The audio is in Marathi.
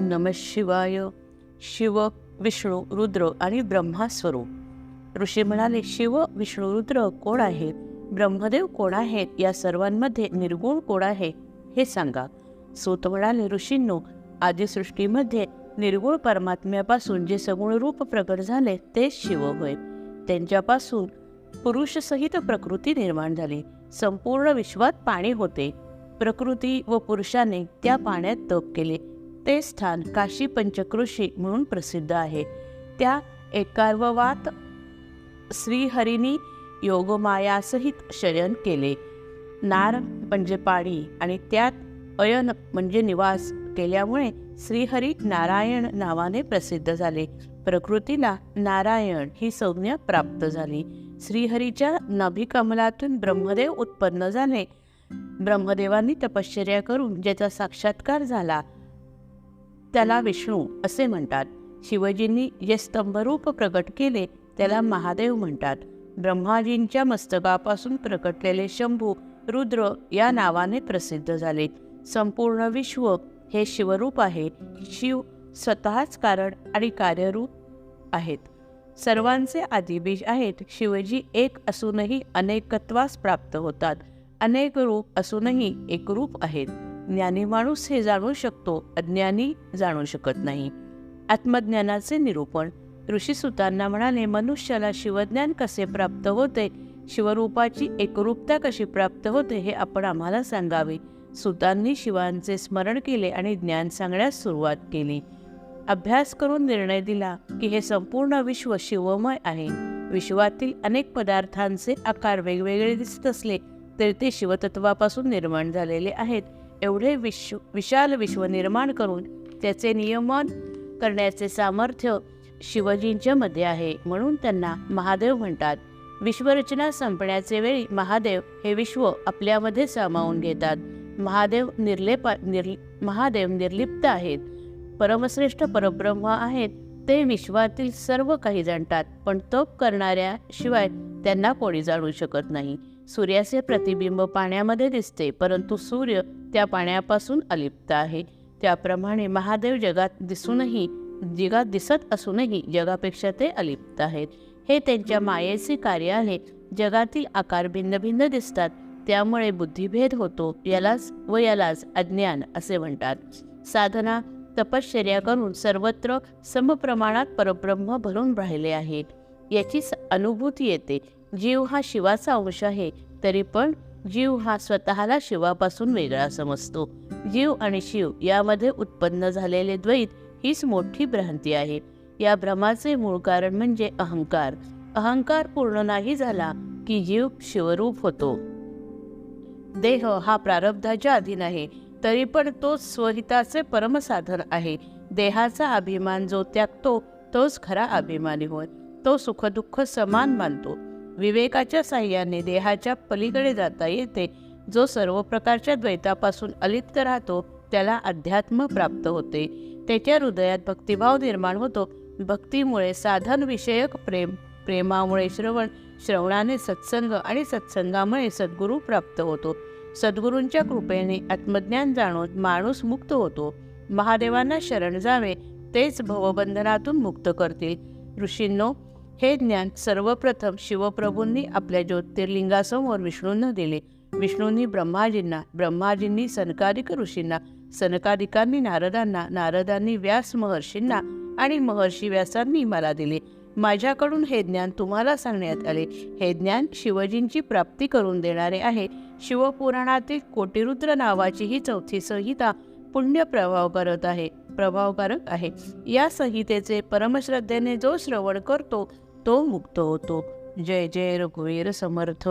नम शिवाय. शिव विष्णू रुद्र आणि ब्रह्मास्वरूप. ऋषी म्हणाले शिव विष्णू रुद्र कोण आहेत ब्रह्मदेव कोण आहेत? या सर्वांमध्ये निर्गुण कोण आहे? हे सांगा. सूत म्हणाले ऋषींनो आदिसृष्टीमध्ये निर्गुण परमात्म्यापासून जे सगुण रूप प्रकट झाले तेच शिव होय. त्यांच्यापासून पुरुषसहित प्रकृती निर्माण झाली. संपूर्ण विश्वात पाणी होते. प्रकृती व पुरुषाने त्या पाण्यात तप केले. ते स्थान काशी पंचकृषी म्हणून प्रसिद्ध आहे. त्या एकार्ववात श्रीहरीनी योगमायासहित शयन केले. नार म्हणजे पाणी आणि त्यात अयन म्हणजे निवास केल्यामुळे श्रीहरी नारायण नावाने प्रसिद्ध झाले. प्रकृतीला नारायण ही संज्ञा प्राप्त झाली. श्रीहरीच्या नभिकमलातून ब्रह्मदेव उत्पन्न झाले. ब्रह्मदेवांनी तपश्चर्या करून ज्याचा साक्षात्कार झाला. त्याला विष्णू असे म्हणतात. शिवजींनी जे स्तंभरूप प्रकट केले त्याला महादेव म्हणतात. ब्रह्माजींच्या मस्तकापासून प्रकटलेले शंभू रुद्र या नावाने प्रसिद्ध झाले. संपूर्ण विश्व हे शिवरूप आहे. शिव स्वतःच कारण आणि कार्यरूप आहेत. सर्वांचे आदिबीज आहेत. शिवजी एक असूनही अनेकत्वास प्राप्त होतात. अनेक रूप असूनही एक रूप आहेत. ज्ञानी माणूस हे जाणू शकतो अज्ञानी जाणू शकत नाही. आत्मज्ञानाचे निरूपण. ऋषीसुतांना म्हणाले मनुष्याला शिवज्ञान कसे प्राप्त होते? शिवरूपाची एकरूपता कशी प्राप्त होते हे आपण आम्हाला सांगावे. सुतांनी शिवांचे स्मरण केले आणि ज्ञान सांगण्यास सुरुवात केली. अभ्यास करून निर्णय दिला की हे संपूर्ण विश्व शिवमय आहे. विश्वातील अनेक पदार्थांचे आकार वेगवेगळे दिसत असले तरी ते शिवतत्वापासून निर्माण झालेले आहेत. एवढे विश्व विशाल विश्व निर्माण करून त्याचे नियमन करण्याचे सामर्थ्य शिवजींच्या मध्ये आहे म्हणून त्यांना महादेव म्हणतात. विश्वरचना संपण्याचे वेळी महादेव हे विश्व आपल्यामध्ये सामावून घेतात. महादेव निर्लेपा निर् महादेव निर्लिप्त आहेत. परमश्रेष्ठ परब्रह्म आहेत ते विश्वातील सर्व काही जाणतात पण तप करणाऱ्या शिवाय त्यांना कोणी जाणू शकत नाही. सूर्याचे प्रतिबिंब पाण्यामध्ये दिसते परंतु सूर्य त्या पाण्यापासून अलिप्त आहे. त्याप्रमाणे महादेव जगात दिसूनही जगात दिसत असूनही जगापेक्षा ते अलिप्त आहेत. हे त्यांच्या मायेचे कार्य आहे जगातील आकार भिन्न भिन्न दिसतात. त्यामुळे बुद्धिभेद होतो यालाच व यालाच अज्ञान असे म्हणतात. साधना तपश्चर्या करून सर्वत्र समप्रमाणात परब्रह्म भरून राहिले आहेत. याची स- अनुभूती येते. जीव हा शिवाचा अंश आहे तरी पण जीव हा स्वतःला शिवापासून वेगळा समजतो. जीव आणि शिव यामध्ये उत्पन्न झालेले द्वैत हीच मोठी भ्रांती आहे. या भ्रमाचे मूळ कारण म्हणजे अहंकार. अहंकार पूर्ण नाही झाला की जीव शिवरूप होतो. देह हा प्रारब्धाच्या अधीन आहे तरी पण तो स्वहिताचे परमसाधन आहे. देहाचा अभिमान जो त्यागतो तोच खरा अभिमानी होय. तो सुखदुःख समान मानतो. विवेकाच्या साह्याने देहाच्या पलीकडे जाता येते. जो सर्व प्रकारच्या द्वैतापासून अलिप्त राहतो त्याला अध्यात्म प्राप्त होते. त्याच्या हृदयात भक्तिभाव निर्माण होतो. भक्तीमुळे साधन विषयक प्रेम प्रेमामुळे श्रवण श्रवणाने सत्संग आणि सत्संगामुळे सद्गुरू प्राप्त होतो. सद्गुरूंच्या कृपेने आत्मज्ञान जाणून माणूस मुक्त होतो. महादेवांना शरण जावे तेच भवबंधनातून मुक्त करतील. ऋषींनो हे ज्ञान सर्वप्रथम शिवप्रभूंनी आपल्या ज्योतिर्लिंगासमोर विष्णूंना दिले. विष्णूंनी ब्रह्माजींना ब्रह्माजींनी सनकारिक ऋषींना सनकारिकांनी नारदांना नारदांनी व्यास महर्षींना आणि महर्षी व्यासांनी मला दिले. माझ्याकडून हे ज्ञान तुम्हाला सांगण्यात आले. हे ज्ञान शिवजींची प्राप्ती करून देणारे आहे. शिवपुराणातील कोटिरुद्र नावाची ही चौथी संहिता पुण्य प्रभाव करत आहे प्रभावकारक आहे. या संहितेचे परमश्रद्धेने जो श्रवण करतो तो मुक्त होतो. जय जय रघुवीर समर्थ.